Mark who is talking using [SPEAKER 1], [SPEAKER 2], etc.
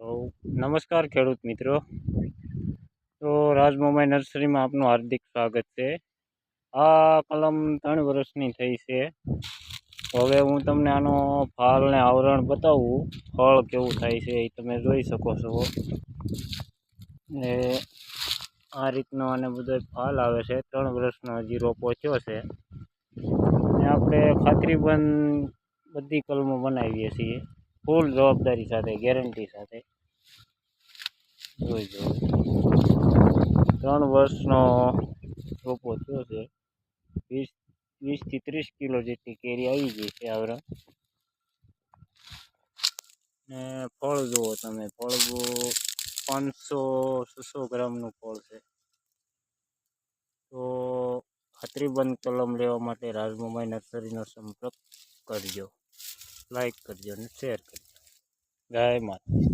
[SPEAKER 1] તો નમસ્કાર ખેડૂત મિત્રો. તો રાજમોમાઈ નર્સરીમાં આપનું હાર્દિક સ્વાગત છે. આ કલમ ત્રણ વર્ષની થઈ છે. હવે હું તમને આનો ફાલ ને આવરણ બતાવું, ફળ કેવું થાય છે એ તમે જોઈ શકો છો. ને આ રીતનો આને બધો ફાલ આવે છે, ત્રણ વર્ષનો હજી રોપો થયો છે. ને આપણે ખાતરીબંધ બધી કલમો બનાવીએ છીએ. ફૂલ જવાબદારી સાથે, ગેરંટી સાથે. જોઈ જો ત્રણ વર્ષનો રોપો થયો છે. વીસ, વીસથી ત્રીસ કિલો જેટલી કેરી આવી ગઈ છે આવરણ. ને ફળ જુઓ તમે, ફળ પાંચસો, છસો ગ્રામનું ફળ છે. તો ખાતરીબંધ કલમ લેવા માટે રાજમુભાઈ નર્સરીનો સંપર્ક કરજો. લાઈક કરજો અને શેર કરજો. ગાય માતા